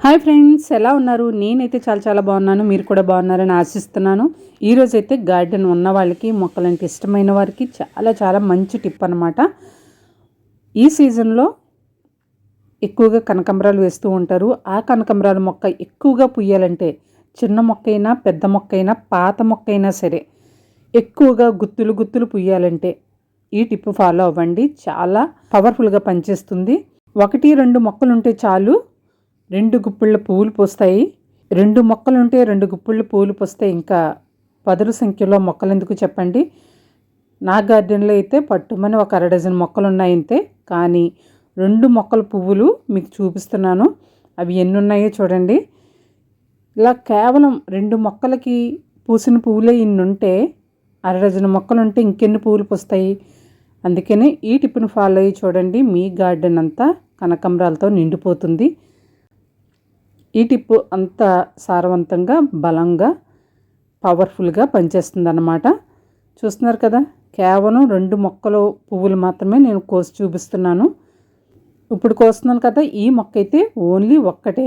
Hi friends ఎలా ఉన్నారు? నేనైతే చాలా చాలా బాగున్నాను. మీరు కూడా బాగున్నారని ఆశిస్తున్నాను. ఈరోజు అయితే గార్డెన్ ఉన్న వాళ్ళకి మొక్కలంటే ఇష్టమైన వారికి చాలా చాలా మంచి టిప్ అనమాట ఈ సీజన్లో ఎక్కువగా కనకంబరాలు వేస్తూ ఉంటారు. ఆ కనకంబరాల మొక్క ఎక్కువగా పుయ్యాలంటే చిన్న మొక్క అయినా పెద్ద మొక్క అయినా పాత మొక్క అయినా సరే ఎక్కువగా గుత్తులు గుత్తులు పుయ్యాలంటే ఈ టిప్ ఫాలో అవ్వండి. చాలా పవర్ఫుల్గా పనిచేస్తుంది. ఒకటి రెండు మొక్కలు ఉంటే చాలు. రెండు గుప్పిళ్ళ పువ్వులు పూస్తాయి. రెండు మొక్కలుంటే రెండు గుప్పిళ్ళ పువ్వులు పూస్తే ఇంకా పదుల సంఖ్యలో మొక్కలు ఎందుకు చెప్పండి? నా గార్డెన్లో అయితే పట్టుమని ఒక అర డజన్ మొక్కలు ఉన్నాయంతే. కానీ రెండు మొక్కల పువ్వులు మీకు చూపిస్తున్నాను. అవి ఎన్ని ఉన్నాయో చూడండి. ఇలా కేవలం రెండు మొక్కలకి పూసిన పువ్వులే ఇన్ని ఉంటే అర డజన్ మొక్కలు ఉంటే ఇంకెన్ని పువ్వులు పూస్తాయి? అందుకనే ఈ టిప్ని ఫాలో అయ్యి చూడండి. మీ గార్డెన్ అంతా కనకంబరాలతో నిండిపోతుంది. ఈ టిప్ అంత సారవంతంగా బలంగా పవర్ఫుల్గా పనిచేస్తుంది అన్నమాట చూస్తున్నారు కదా కేవలం రెండు మొక్కలు పువ్వులు మాత్రమే నేను కోసి చూపిస్తున్నాను. ఇప్పుడు కోస్తున్నాను కదా ఈ మొక్క అయితే ఓన్లీ ఒక్కటే.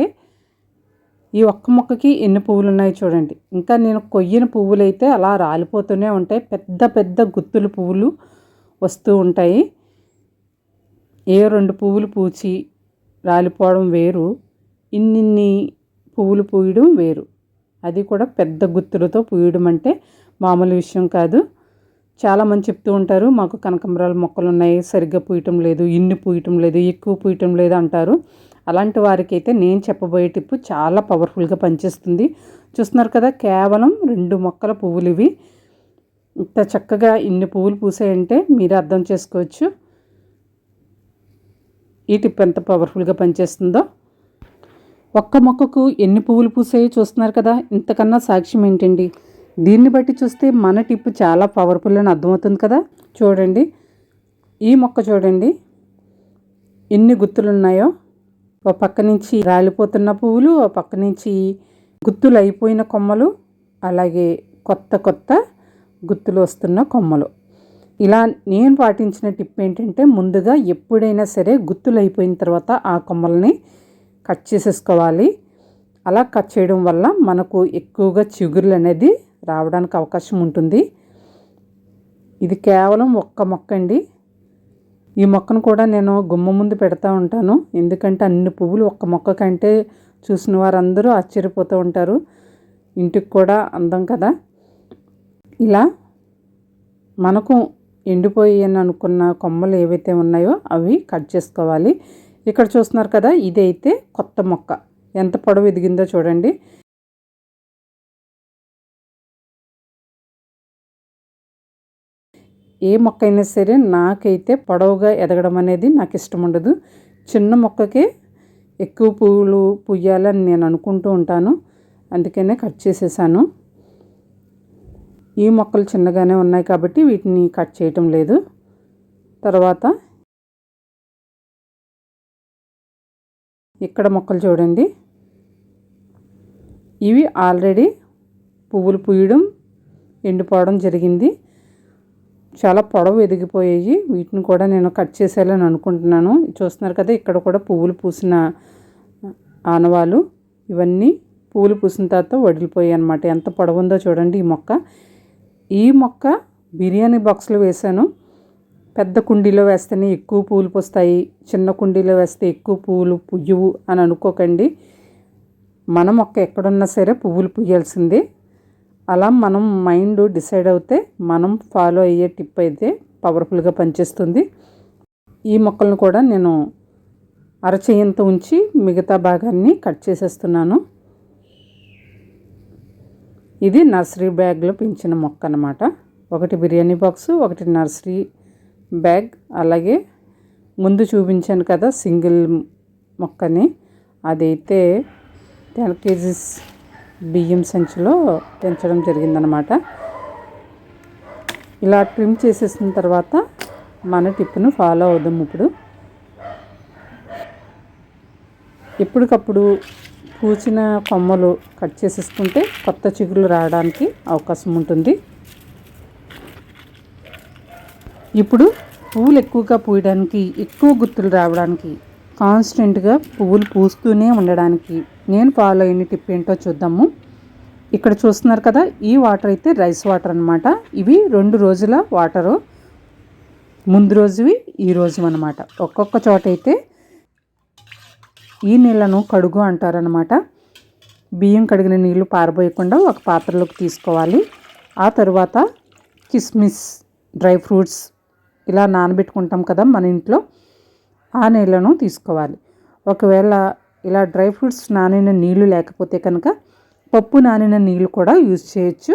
ఈ ఒక్క మొక్కకి ఎన్ని పువ్వులు ఉన్నాయి చూడండి. ఇంకా నేను కొయ్యిన పువ్వులు అయితే అలా రాలిపోతూనే ఉంటాయి. పెద్ద పెద్ద గుత్తులు పువ్వులు వస్తూ ఉంటాయి. ఏ రెండు పువ్వులు పూచి రాలిపోవడం వేరు. ఇన్నిన్ని పువ్వులు పూయడం వేరు. అది కూడా పెద్ద గుత్తులతో పూయడం అంటే మామూలు విషయం కాదు. చాలామంది చెప్తూ ఉంటారు మాకు కనకంబరాల మొక్కలు ఉన్నాయి సరిగ్గా పూయటం లేదు ఇన్ని పూయటం లేదు ఎక్కువ పూయటం లేదు అంటారు. అలాంటి వారికైతే నేను చెప్పబోయే టిప్పు చాలా పవర్ఫుల్గా పనిచేస్తుంది. చూస్తున్నారు కదా కేవలం రెండు మొక్కల పువ్వులు ఇవి. ఇంత చక్కగా ఇన్ని పువ్వులు పూసాయంటే మీరు అర్థం చేసుకోవచ్చు. ఈ టిప్ ఎంత పవర్ఫుల్గా పనిచేస్తుందో. ఒక్క మొక్కకు ఎన్ని పువ్వులు పూసాయో చూస్తున్నారు కదా ఇంతకన్నా సాక్ష్యం ఏంటండి? దీన్ని బట్టి చూస్తే మన టిప్పు చాలా పవర్ఫుల్ అని అర్థమవుతుంది కదా? చూడండి. ఈ మొక్క చూడండి. ఎన్ని గుత్తులు ఉన్నాయో ఒక పక్క నుంచి రాలిపోతున్న పువ్వులు ఒక పక్క నుంచి గుత్తులు అయిపోయిన కొమ్మలు అలాగే కొత్త కొత్త గుత్తులు వస్తున్న కొమ్మలు. ఇలా నేను పాటించిన టిప్ ఏంటంటే ముందుగా ఎప్పుడైనా సరే గుత్తులు అయిపోయిన తర్వాత ఆ కొమ్మల్ని కట్ చేసేసుకోవాలి. అలా కట్ చేయడం వల్ల మనకు ఎక్కువగా చిగురులు అనేది రావడానికి అవకాశం ఉంటుంది. ఇది కేవలం ఒక్క మొక్క అండి. ఈ మొక్కను కూడా నేను గుమ్మ ముందు పెడతా ఉంటాను. ఎందుకంటే అన్ని పువ్వులు ఒక్క మొక్క కంటే చూసిన వారందరూ ఆశ్చర్యపోతూ ఉంటారు. ఇంటికి కూడా అందం కదా. ఇలా మనకు ఎండిపోయి అని అనుకున్న కొమ్మలు ఏవైతే ఉన్నాయో అవి కట్ చేసుకోవాలి. ఇక్కడ చూస్తున్నారు కదా ఇది అయితే కొత్త మొక్క. ఎంత పొడవు ఎదిగిందో చూడండి. ఏ మొక్క అయినా సరే నాకైతే పొడవుగా ఎదగడం అనేది నాకు ఇష్టం ఉండదు. చిన్న మొక్కకే ఎక్కువ పువ్వులు పుయ్యాలని నేను అనుకుంటూ ఉంటాను. అందుకనే కట్ చేసేసాను. ఈ మొక్కలు చిన్నగానే ఉన్నాయి కాబట్టి వీటిని కట్ చేయటం లేదు. తర్వాత ఇక్కడ మొక్కలు చూడండి. ఇవి ఆల్రెడీ పువ్వులు పూయడం ఎండిపోవడం జరిగింది. చాలా పొడవు ఎదిగిపోయాయి. వీటిని కూడా నేను కట్ చేసేయాలని అనుకుంటున్నాను. చూస్తున్నారు కదా ఇక్కడ కూడా పువ్వులు పూసిన ఆనవాలు. ఇవన్నీ పువ్వులు పూసిన తర్వాత వడిలిపోయాయి అనమాట ఎంత పొడవు ఉందో చూడండి ఈ మొక్క. ఈ మొక్క బిర్యానీ బాక్స్లో వేశాను. పెద్ద కుండీలో వేస్తేనే ఎక్కువ పూలు పూస్తాయి చిన్న కుండీలో వేస్తే ఎక్కువ పువ్వులు పుయ్యవు అని అనుకోకండి. మన మొక్క ఎక్కడున్నా సరే పువ్వులు పుయ్యాల్సిందే అలా మనం మైండ్ డిసైడ్ అవుతే మనం ఫాలో అయ్యే టిప్ అయితే పవర్ఫుల్గా పనిచేస్తుంది. ఈ మొక్కలను కూడా నేను అరచేయంత ఉంచి మిగతా భాగాన్ని కట్ చేసేస్తున్నాను. ఇది నర్సరీ బ్యాగ్లో పెంచిన మొక్క అనమాట ఒకటి బిర్యానీ బాక్స్ ఒకటి నర్సరీ బ్యాగ్ అలాగే ముందు చూపించాను కదా సింగిల్ మొక్కని. అదైతే టెన్ కేజీస్ బియ్యం సంచిలో పెంచడం జరిగిందనమాట. ఇలా ట్రిమ్ చేసేసిన తర్వాత మన టిప్ను ఫాలో అవుదాం ఇప్పుడు. ఎప్పటికప్పుడు పూచిన కొమ్మలు కట్ చేసేసుకుంటే కొత్త చిగురులు రావడానికి అవకాశం ఉంటుంది. ఇప్పుడు పువ్వులు ఎక్కువగా పూయడానికి ఎక్కువ గుర్తులు రావడానికి కాన్స్టెంట్గా పువ్వులు పూస్తూనే ఉండడానికి నేను ఫాలో అయిన టిప్ ఏంటో చూద్దాము. ఇక్కడ చూస్తున్నారు కదా ఈ వాటర్ అయితే రైస్ వాటర్ అనమాట ఇవి రెండు రోజుల వాటరు ముందు రోజువి ఈ రోజు అనమాట ఒక్కొక్క చోట అయితే ఈ నీళ్ళను కడుగు అంటారనమాట బియ్యం కడిగిన నీళ్ళు పారబోయకుండా ఒక పాత్రలోకి తీసుకోవాలి. ఆ తర్వాత కిస్మిస్ డ్రై ఫ్రూట్స్ ఇలా నానబెట్టుకుంటాం కదా మన ఇంట్లో ఆ నీళ్ళను తీసుకోవాలి. ఒకవేళ ఇలా డ్రై ఫ్రూట్స్ నానిన నీళ్ళు లేకపోతే కనుక పప్పు నానిన నీళ్ళు కూడా యూజ్ చేయొచ్చు.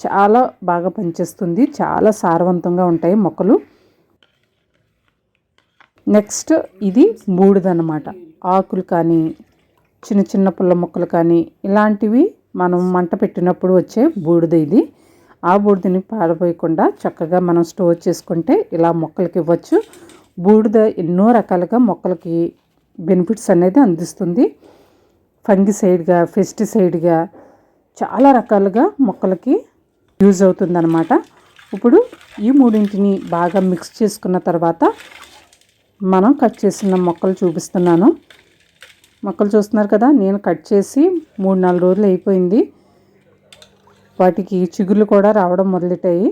చాలా బాగా పనిచేస్తుంది. చాలా సారవంతంగా ఉంటాయి మొక్కలు. నెక్స్ట్ ఇది బూడిదన్నమాట ఆకులు కానీ చిన్న చిన్న పుల్ల మొక్కలు కానీ ఇలాంటివి మనం మంట పెట్టినప్పుడు వచ్చే బూడిద ఇది. ఆ బూడిదని పారబోయకుండా చక్కగా మనం స్టోర్ చేసుకుంటే ఇలా మొక్కలకి ఇవ్వచ్చు. బూడిద ఎన్నో రకాలుగా మొక్కలకి బెనిఫిట్స్ అనేది అందిస్తుంది. ఫంగిసైడ్గా పెస్టిసైడ్గా చాలా రకాలుగా మొక్కలకి యూజ్ అవుతుందన్నమాట. ఇప్పుడు ఈ మూడింటిని బాగా మిక్స్ చేసుకున్న తర్వాత మనం కట్ చేసిన మొక్కలు చూపిస్తున్నాను. మొక్కలు చూస్తున్నారు కదా నేను కట్ చేసి మూడు నాలుగు రోజులు అయిపోయింది. వాటికి చిగుళ్ళు కూడా రావడం మొదలెట్టాయి.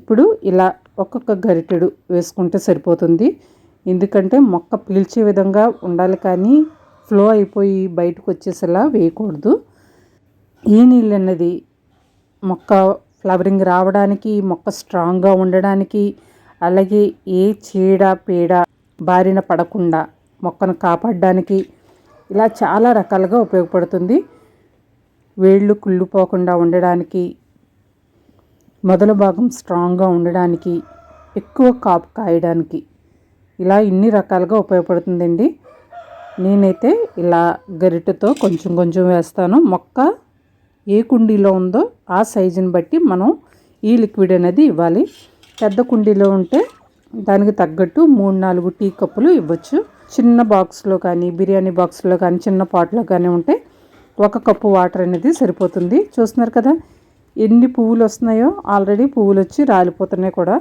ఇప్పుడు ఇలా ఒక్కొక్క గరిటెడు వేసుకుంటే సరిపోతుంది. ఎందుకంటే మొక్క పీల్చే విధంగా ఉండాలి కానీ ఫ్లో అయిపోయి బయటకు వచ్చేసేలా వేయకూడదు. ఈ నీళ్ళు అన్నది మొక్క ఫ్లవరింగ్ రావడానికి మొక్క స్ట్రాంగ్గా ఉండడానికి అలాగే ఏ చీడ పీడ బారిన పడకుండా మొక్కను కాపాడడానికి ఇలా చాలా రకాలుగా ఉపయోగపడుతుంది. వేళ్ళు కుళ్ళిపోకుండా ఉండడానికి మొదల భాగం స్ట్రాంగ్గా ఉండడానికి ఎక్కువ కాపు కాయడానికి. ఇలా ఇన్ని రకాలుగా ఉపయోగపడుతుందండి. నేనైతే ఇలా గరిటెతో కొంచెం కొంచెం వేస్తాను. మొక్క ఏ కుండీలో ఉందో ఆ సైజుని బట్టి మనం ఈ లిక్విడ్ అనేది ఇవ్వాలి. పెద్ద కుండీలో ఉంటే దానికి తగ్గట్టు మూడు నాలుగు టీ కప్పులు ఇవ్వచ్చు. చిన్న బాక్స్లో కానీ బిర్యానీ బాక్స్లో కానీ చిన్న పాట్లో కానీ ఉంటే ఒక కప్పు వాటర్ అనేది సరిపోతుంది. చూస్తున్నారు కదా ఎన్ని పువ్వులు వస్తున్నాయో ఆల్రెడీ పువ్వులు వచ్చి రాలిపోతున్నాయి కూడా.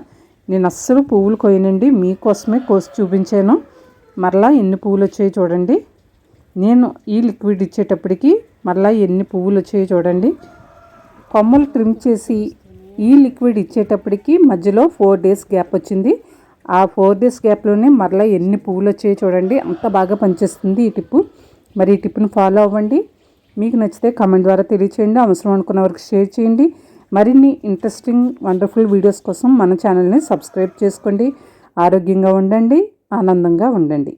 నేను అస్సలు పువ్వులు కొయ్యనండి మీకోసమే కోసి చూపించాను. మరలా ఎన్ని పువ్వులు వచ్చాయో చూడండి. నేను ఈ లిక్విడ్ ఇచ్చేటప్పటికి మరలా ఎన్ని పువ్వులు వచ్చాయో చూడండి. కొమ్మలు ట్రిమ్ చేసి ఈ లిక్విడ్ ఇచ్చేటప్పటికి మధ్యలో ఫోర్ డేస్ గ్యాప్ వచ్చింది. ఆ ఫోర్ డేస్ గ్యాప్లోనే మరలా ఎన్ని పువ్వులు వచ్చాయో చూడండి. అంత బాగా పనిచేస్తుంది ఈ టిప్పు. మరి ఈ టిప్పును ఫాలో అవ్వండి. మీకు నచ్చితే కమెంట్ ద్వారా తెలియచేయండి. అవసరం అనుకున్న వరకు షేర్ చేయండి. మరిన్ని ఇంట్రెస్టింగ్ వండర్ఫుల్ వీడియోస్ కోసం మన ఛానల్ని సబ్స్క్రైబ్ చేసుకోండి. ఆరోగ్యంగా ఉండండి. ఆనందంగా ఉండండి.